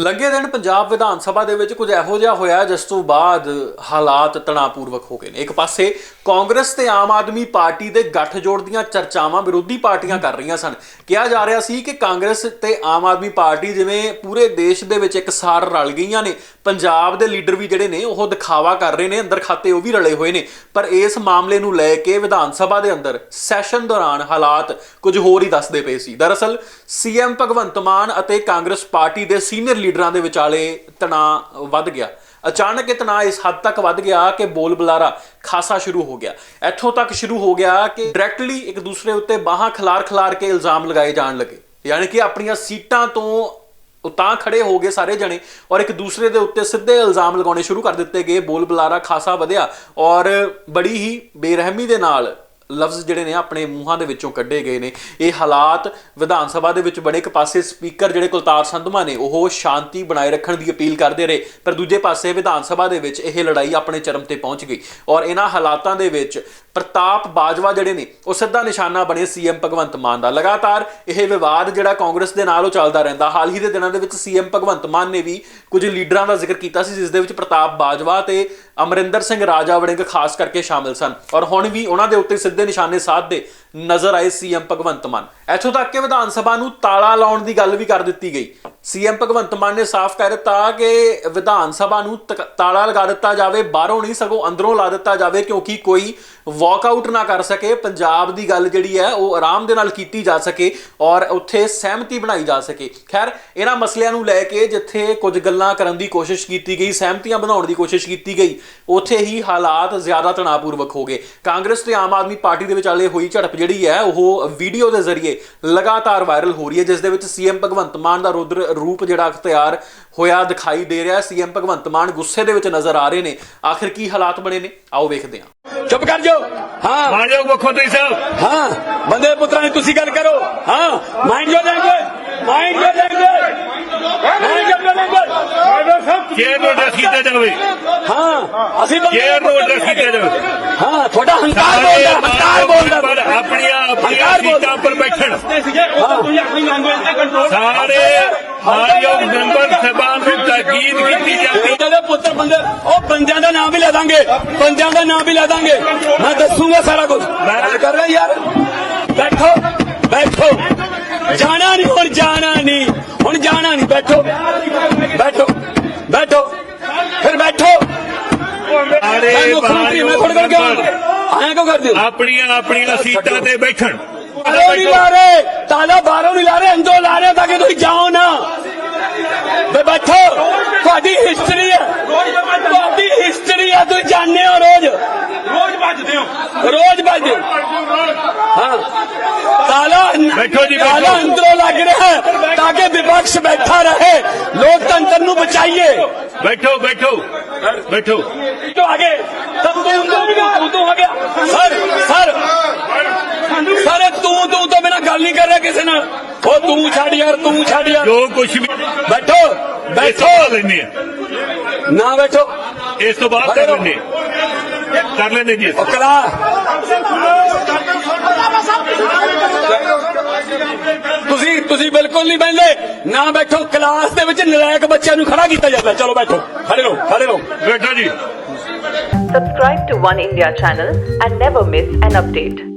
ਲੱਗੇ ਦਿਨ ਪੰਜਾਬ ਵਿਧਾਨ ਸਭਾ ਦੇ ਵਿੱਚ ਕੁਝ ਇਹੋ ਜਿਹਾ ਹੋਇਆ ਜਿਸ ਤੋਂ ਬਾਅਦ ਹਾਲਾਤ ਤਣਾਅਪੂਰਵਕ ਹੋ ਗਏ ਨੇ। ਇੱਕ ਪਾਸੇ ਕਾਂਗਰਸ ਤੇ ਆਮ ਆਦਮੀ ਪਾਰਟੀ ਦੇ ਗੱਠਜੋੜ ਦੀਆਂ ਚਰਚਾਵਾਂ ਵਿਰੋਧੀ ਪਾਰਟੀਆਂ ਕਰ ਰਹੀਆਂ ਸਨ। ਕਿਹਾ ਜਾ ਰਿਹਾ ਸੀ ਕਿ ਕਾਂਗਰਸ ਤੇ ਆਮ ਆਦਮੀ ਪਾਰਟੀ ਜਿਵੇਂ ਪੂਰੇ ਦੇਸ਼ ਦੇ ਵਿੱਚ ਇੱਕ ਸਾਰ ਰਲ ਗਈਆਂ ਨੇ, ਪੰਜਾਬ ਦੇ ਲੀਡਰ ਵੀ ਜਿਹੜੇ ਨੇ ਉਹ ਦਿਖਾਵਾ ਕਰ ਰਹੇ ਨੇ, ਅੰਦਰ ਖਾਤੇ ਉਹ ਵੀ ਰਲੇ ਹੋਏ ਨੇ। ਪਰ ਇਸ ਮਾਮਲੇ ਨੂੰ ਲੈ ਕੇ ਵਿਧਾਨ ਸਭਾ ਦੇ ਅੰਦਰ ਸੈਸ਼ਨ ਦੌਰਾਨ ਹਾਲਾਤ ਕੁਝ ਹੋਰ ਹੀ ਦੱਸਦੇ ਪਏ ਸੀ। ਦਰਅਸਲ, ਸੀਐਮ ਭਗਵੰਤ ਮਾਨ ਅਤੇ ਕਾਂਗਰਸ ਪਾਰਟੀ ਦੇ ਸੀਨੀਅਰ ਲੀਡਰਾਂ ਦੇ ਵਿਚਾਲੇ ਤਣਾਅ ਵੱਧ ਗਿਆ। ਅਚਾਨਕ ਇਹ ਤਣਾਅ ਇਸ ਹੱਦ ਤੱਕ ਵੱਧ ਗਿਆ ਕਿ ਬੋਲ ਬੁਲਾਰਾ ਖਾਸਾ ਸ਼ੁਰੂ ਹੋ ਗਿਆ। ਇੱਥੋਂ ਤੱਕ ਸ਼ੁਰੂ ਹੋ ਗਿਆ ਕਿ ਡਾਇਰੈਕਟਲੀ ਇੱਕ ਦੂਸਰੇ ਉੱਤੇ ਬਾਹਾਂ ਖਿਲਾਰ ਖਿਲਾਰ ਕੇ ਇਲਜ਼ਾਮ ਲਗਾਏ ਜਾਣ ਲੱਗੇ। ਯਾਨੀ ਕਿ ਆਪਣੀਆਂ ਸੀਟਾਂ ਤੋਂ ਉਹ ਤਾਂ ਖੜੇ ਹੋ ਗਏ ਸਾਰੇ ਜਣੇ ਔਰ ਇੱਕ ਦੂਸਰੇ ਦੇ ਉੱਤੇ ਸਿੱਧੇ ਇਲਜ਼ਾਮ ਲਗਾਉਣੇ ਸ਼ੁਰੂ ਕਰ ਦਿੱਤੇ ਗਏ। ਬੋਲ ਬੁਲਾਰਾ ਖਾਸਾ ਵਧਿਆ ਔਰ ਬੜੀ ਹੀ ਬੇਰਹਿਮੀ ਦੇ ਨਾਲ ਲਫ਼ਜ਼ ਜਿਹੜੇ ਨੇ ਆਪਣੇ ਮੂੰਹਾਂ ਦੇ ਵਿੱਚੋਂ ਕੱਢੇ ਗਏ ਨੇ। ਇਹ ਹਾਲਾਤ ਵਿਧਾਨ ਸਭਾ ਦੇ ਵਿੱਚ ਬਣੇ। ਇੱਕ ਪਾਸੇ ਸਪੀਕਰ ਜਿਹੜੇ ਕੁਲਤਾਰ ਸੰਧਮਾ ਨੇ, ਉਹ ਸ਼ਾਂਤੀ ਬਣਾਏ ਰੱਖਣ ਦੀ ਅਪੀਲ ਕਰਦੇ ਰਹੇ। ਪਰ ਦੂਜੇ ਪਾਸੇ ਵਿਧਾਨ ਸਭਾ ਦੇ ਵਿੱਚ ਇਹ ਲੜਾਈ ਆਪਣੇ ਚਰਮ ਤੇ ਪਹੁੰਚ ਗਈ। ਔਰ ਇਹਨਾਂ ਹਾਲਾਤਾਂ ਦੇ ਵਿੱਚ ਪ੍ਰਤਾਪ ਬਾਜਵਾ ਜਿਹੜੇ ਨੇ, ਉਹ ਸਿੱਧਾ ਨਿਸ਼ਾਨਾ ਬਣੇ ਸੀਐਮ ਭਗਵੰਤ ਮਾਨ ਦਾ। ਲਗਾਤਾਰ ਇਹ ਵਿਵਾਦ ਜਿਹੜਾ ਕਾਂਗਰਸ ਦੇ ਨਾਲ ਉਹ ਚੱਲਦਾ ਰਹਿੰਦਾ। ਹਾਲ ਹੀ ਦੇ ਦਿਨਾਂ ਦੇ ਵਿੱਚ ਸੀਐਮ ਭਗਵੰਤ ਮਾਨ ਨੇ ਵੀ ਕੁਝ ਲੀਡਰਾਂ ਦਾ ਜ਼ਿਕਰ ਕੀਤਾ ਸੀ, ਜਿਸ ਦੇ ਵਿੱਚ ਪ੍ਰਤਾਪ ਬਾਜਵਾ ਤੇ ਅਮਰਿੰਦਰ ਸਿੰਘ ਰਾਜਾ ਵੜਿੰਗ ਖਾਸ ਕਰਕੇ ਸ਼ਾਮਿਲ ਸਨ। ਔਰ ਹੁਣ ਵੀ ਉਹਨਾਂ ਦੇ ਉੱਤੇ ਸਿੱਧੇ ਨਿਸ਼ਾਨੇ ਸਾਧਦੇ ਨਜ਼ਰ ਆਏ ਸੀਐਮ ਭਗਵੰਤ ਮਾਨ। ਇੱਥੋਂ ਤੱਕ ਕਿ ਵਿਧਾਨ ਸਭਾ ਨੂੰ ਤਾਲਾ ਲਾਉਣ ਦੀ ਗੱਲ ਵੀ ਕਰ ਦਿੱਤੀ ਗਈ। ਸੀਐਮ ਭਗਵੰਤ ਮਾਨ ਨੇ ਸਾਫ਼ ਕਹਿ ਦਿੱਤਾ ਕਿ ਵਿਧਾਨ ਸਭਾ ਨੂੰ ਤਕ- ਤਾਲਾ ਲਗਾ ਦਿੱਤਾ ਜਾਵੇ, ਬਾਹਰੋਂ ਨਹੀਂ ਸਗੋਂ ਅੰਦਰੋਂ ਲਾ ਦਿੱਤਾ ਜਾਵੇ, ਕਿਉਂਕਿ ਕੋਈ ਵਾਕਆਊਟ ਨਾ ਕਰ ਸਕੇ, ਪੰਜਾਬ ਦੀ ਗੱਲ ਜਿਹੜੀ ਹੈ ਉਹ ਆਰਾਮ ਦੇ ਨਾਲ ਕੀਤੀ ਜਾ ਸਕੇ ਔਰ ਉੱਥੇ ਸਹਿਮਤੀ ਬਣਾਈ ਜਾ ਸਕੇ। ਖੈਰ, ਇਹਨਾਂ ਮਸਲਿਆਂ ਨੂੰ ਲੈ ਕੇ ਜਿੱਥੇ ਕੁਝ ਗੱਲਾਂ ਕਰਨ ਦੀ ਕੋਸ਼ਿਸ਼ ਕੀਤੀ ਗਈ, ਸਹਿਮਤੀਆਂ ਬਣਾਉਣ ਦੀ ਕੋਸ਼ਿਸ਼ ਕੀਤੀ ਗਈ, ਉੱਥੇ ਹੀ ਹਾਲਾਤ ਜ਼ਿਆਦਾ ਤਣਾਅਪੂਰਵਕ ਹੋ ਗਏ। ਕਾਂਗਰਸ ਤੇ ਆਮ ਆਦਮੀ ਪਾਰਟੀ ਦੇ ਵਿਚਾਲੇ ਹੋਈ ਝੜਪ ਜਿਹੜੀ ਹੈ ਉਹ ਵੀਡੀਓ ਦੇ ਜ਼ਰੀਏ ਲਗਾਤਾਰ ਵਾਇਰਲ ਹੋ ਰਹੀ ਹੈ ਜਿਸ ਦੇ ਵਿੱਚ ਸੀਐਮ ਭਗਵੰਤ ਮਾਨ ਦਾ ਰੁਦਰ ਰੂਪ ਜਿਹੜਾ ਅਖਤਿਆਰ ਹੋਇਆ ਦਿਖਾਈ ਦੇ ਰਿਹਾ ਸੀਐਮ ਭਗਵੰਤ ਮਾਨ ਗੁੱਸੇ ਦੇ ਵਿੱਚ ਨਜ਼ਰ ਆ ਰਹੇ ਨੇ। ਆਖਿਰ ਕੀ ਹਾਲਾਤ ਬਣੇ ਨੇ? ਆਓ ਵੇਖਦੇ ਹਾਂ। ਚੁੱਪ ਕਰ ਜਾਓ। ਹਾਂ। ਮਾਨਯੋਗ ਮੁੱਖ ਮੰਤਰੀ ਸਾਹਿਬ। ਹਾਂ। ਬੰਦੇ ਪੁੱਤਰਾਂ ਦੀ ਤੁਸੀਂ ਗੱਲ ਕਰੋ। ਹਾਂ। Mind your language mind your language mind your language chair ਨੂੰ ਐਡਰੈਸ ਕੀਤਾ ਜਾਵੇ। ਹਾਂ। ਅਸੀਂ ਚੇਅਰ ਨੂੰ ਐਡਰੈਸ ਕੀਤਾ ਜਾਵੇ। ਹਾਂ। ਤੁਹਾਡਾ ਹੰਕਾਰ ਬੋਲਦਾ ਹੰਕਾਰ ਬੋਲਦਾ। ਹੰਕਾਰ ਬੋਲਦਾ। ਸੀਟਾਂ ਉੱਪਰ ਬੈਠਣ। ਸਾਰੇ ਮਾਨਯੋਗ ਮੈਂਬਰ ਸਾਹਿਬਾਨ ਨੂੰ ਤਾਕੀਦ ਕੀਤੀ ਜਾਂਦੀ ਦੇ ਪੁੱਤਰ ਬੰਦੇ ਉਹ ਬੰਦਿਆਂ ਦਾ ਨਾਮ ਵੀ ਲੈ ਦਾਂਗੇ। ਬੰਦਿਆਂ ਦਾ ਨਾਮ ਵੀ ਲੈ ਦਾਂਗੇ। ਮੈਂ ਦੱਸੂਗਾ ਸਾਰਾ ਕੁਝ। ਗੱਲ ਕਰ ਲੈ ਯਾਰ। ਬੈਠੋ ਬੈਠੋ। ਜਾਣਾ ਨਹੀਂ ਹੁਣ ਜਾਣਾ ਨਹੀਂ ਹੁਣ ਜਾਣਾ ਨਹੀਂ ਬੈਠੋ। ਬੈਠੋ ਬੈਠੋ। ਫਿਰ ਬੈਠੋ। ਮੈਂ ਮੁੱਖ ਮੰਤਰੀ ਮੈਂ ਤੁਹਾਡੇ ਕੋਲ ਕਿਉਂ ਆਇਆ ਕਿਉਂ ਕਰਦੇ ਹੋ? ਆਪਣੀਆਂ ਆਪਣੀਆਂ ਸੀਟਾਂ ਤੇ ਬੈਠਣ। ਬਾਹਰੋਂ ਨਹੀਂ ਲਾ ਰਹੇ ਤਾਲਾ ਬਾਹਰੋਂ ਨਹੀਂ ਲਾ ਰਹੇ ਅੰਦਰੋਂ ਲਾ ਰਹੇ ਤਾਂ ਕਿ ਤੁਸੀਂ ਜਾਓ ਨਾ। ਬੈਠੋ। ਤੁਹਾਡੀ ਹਿਸਟਰੀ ताला बैठो लग रहा है ताकि विपक्ष बैठा रहे। लोकतंत्र नु बचाइए। बैठो बैठो बैठो। तो आगे। सब सर सर। सर तू तू तो बिना गल नहीं कर रहा किसी ना ओ तू छड़ यार तू छड़ यार। जो कुछ भी बैठो बैठो। ना बैठो। इस तो बात कर लेने कर लेने जी। करा। ਤੁਸੀਂ ਬਿਲਕੁਲ ਨਹੀਂ ਬੈਠੇ ਨਾ ਬੈਠੋ ਕਲਾਸ ਦੇ ਵਿੱਚ ਨਲਾਇਕ ਬੱਚਿਆਂ ਨੂੰ ਖੜਾ ਕੀਤਾ ਜਾਂਦਾ। ਚਲੋ ਬੈਠੋ ਖੜੇ ਰਹੋ ਖੜੇ ਰਹੋ। ਬੈਠੋ ਜੀ। Subscribe to One India channel and never miss an update.